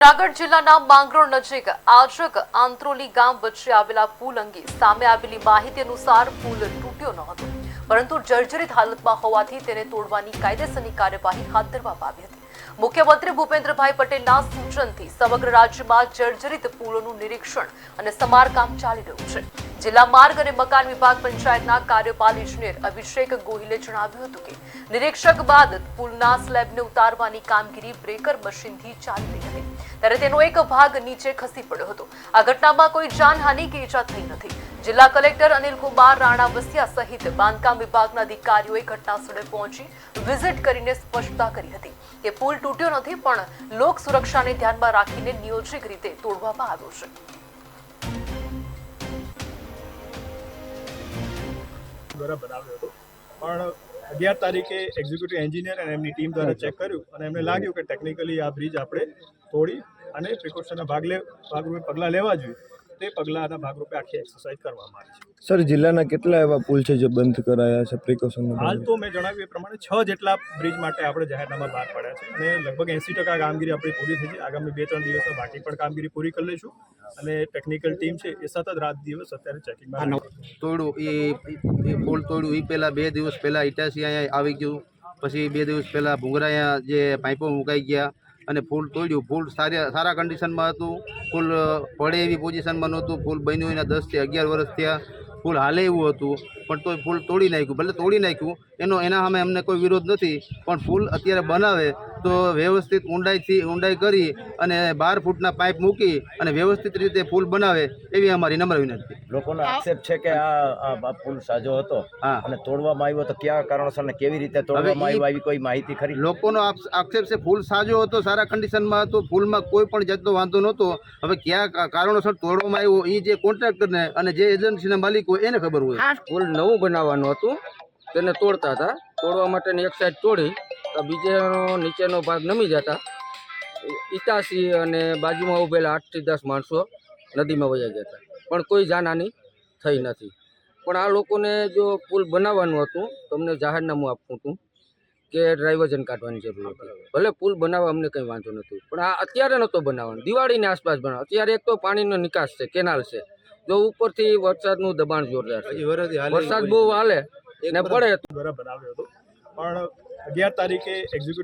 જૂનાગઢ જિલ્લાના માંગરોળ નજીક આજક આંત્રોલી ગામ વચ્ચે આવેલા પુલ અંગે સામે આવેલી માહિતી અનુસાર પુલ તૂટ્યો ન હતો. પરંતુ જર્જરિત હાલતમાં હોવાથી તેને તોડવાની કાયદેસરની કાર્યવાહી હાથ ધરવામાં આવી હતી. મુખ્યમંત્રી ભૂપેન્દ્રભાઈ પટેલના સૂચનથી સમગ્ર રાજ્યમાં જર્જરિત પુલોનું નિરીક્ષણ અને સમારકામ ચાલી રહ્યું છે. જિલ્લા માર્ગ અને મકાન વિભાગ પંચાયતના કાર્યપાલ ઇજનેર અભિષેક ગોહિલે જણાવ્યું હતું કે, નિરીક્ષક બાદ પુલના સ્લેબને ઉતારવાની કામગીરી બ્રેકર મશીનથી ચાલી રહી હતી. ત્યારે તેનો એક ભાગ નીચે ખસી પડ્યો હતો. આ ઘટનામાં કોઈ જાનહાનિ કે ઈજા થઈ નથી. જિલ્લા કલેક્ટર અનિલ કુમાર રાણા વસિયા સહિત બાંધકામ વિભાગના અધિકારીઓએ ઘટના સ્થળે પહોંચી વિઝિટ કરીને સ્પષ્ટતા કરી હતી કે પુલ તૂટ્યો નથી, પણ લોક સુરક્ષાને ધ્યાનમાં રાખીને નિયોજિત રીતે તોડવામાં આવ્યો છે. દ્વારા બનાવ્યો હતો. પણ અગિયાર તારીખે એક્ઝિક્યુટિવ એન્જિનિયર અને એમની ટીમ દ્વારા ચેક કર્યું અને એમને લાગ્યું કે ટેકનિકલી આ બ્રિજ આપણે તોડી અને પ્રિકોશનના ભાગ લે, ભાગરૂપે પગલાં લેવા જોઈએ. તે પગલાંના ભાગરૂપે આખી એક્સરસાઇઝ કરવામાં આવી છે. સર જિલ્લાના કેટલા એવા પુલ છે જે બંધ કરાયા છે પ્રિકોશન હાલ તો મેં જણાવ્યું એ પ્રમાણે છ જેટલા બ્રિજ માટે આપણે જાહેરનામા બહાર પાડ્યા છે. અને લગભગ એંસી ટકા કામગીરી આપણી પૂરી થઈ છે. આગામી બે ત્રણ દિવસમાં બાકી પણ કામગીરી પૂરી કરી લઈશું. અને ટેકનિકલ ટીમ છે એ સતત રાત દિવસ અત્યારે ચેકિંગમાં તોડ્યું એ એ પુલ તોડ્યું એ પહેલાં બે દિવસ પહેલાં ઇટાસી અહીંયા આવી ગયું. પછી બે દિવસ પહેલાં ભૂંગરાયા જે પાઇપો મુકાઈ ગયા અને ફૂલ તોડ્યું. ફૂલ સારા સારા કન્ડિશનમાં હતું. ફૂલ પડે એવી પોઝિશનમાં નહોતું. ફૂલ બન્યું એના દસથી અગિયાર વર્ષ થયા. ફૂલ હાલે એવું હતું, પણ તોય ફૂલ તોડી નાખ્યું. ભલે તોડી નાખ્યું, એનો, એના સામે અમને કોઈ વિરોધ નથી, પણ ફૂલ અત્યારે બનાવે તો વ્યવસ્થિત ઊંડાઈથી ઊંડાઈ કરી અને બાર ફૂટના પાઇપ મૂકી અને વ્યવસ્થિત રીતે ફૂલ બનાવે એવી અમારી નમ્ર વિનંતી. લોકોનો આક્ષેપ છે કે આ પુલ સાજો હતો હા. અને તોડવામાં આવ્યો તો કયા કારણોસર ને કેવી રીતે તોડવામાં આવ્યો આવી કોઈ માહિતી ખરી? લોકોનો આક્ષેપ છે ફૂલ સાજો હતો સારા કન્ડિશનમાં હતો ફૂલમાં કોઈ પણ જાતનો વાંધો નહોતો. હવે કયા કારણોસર તોડવામાં આવ્યો એ જે કોન્ટ્રાક્ટરને અને જે એજન્સીના માલિક હોય એને ખબર હોય. પુલ નવું બનાવવાનું હતું તેને તોડતા હતા. તોડવા માટેની એક સાઈડ તોડી બીજાનો નીચેનો ભાગ નમી જતા. ઇતાસી અને બાજુમાં ઉભેલા આઠથી દસ માણસો નદીમાં વયા ગયા હતા. પણ કોઈ જાનહાની થઈ નથી. પણ આ લોકોને જો પુલ બનાવવાનું હતું તો અમને જાહેરનામું આપવું હતું કે ડ્રાઇવર્જન કાઢવાની જરૂર હતી. ભલે પુલ બનાવવા અમને કંઈ વાંધો નથી પણ આ અત્યારે નહોતો બનાવવાનો. દિવાળીની આસપાસ બનાવ. અત્યારે એક તો પાણીનો નિકાસ છે કેનાલ છે. જો ઉપરથી વરસાદનું દબાણ જોરદાર છે. વરસાદ બહુ હાલે ને પડે. બરાબર આવ્યો હતો. પણ અગિયાર તારીખે એક્ઝિક્યુટિવ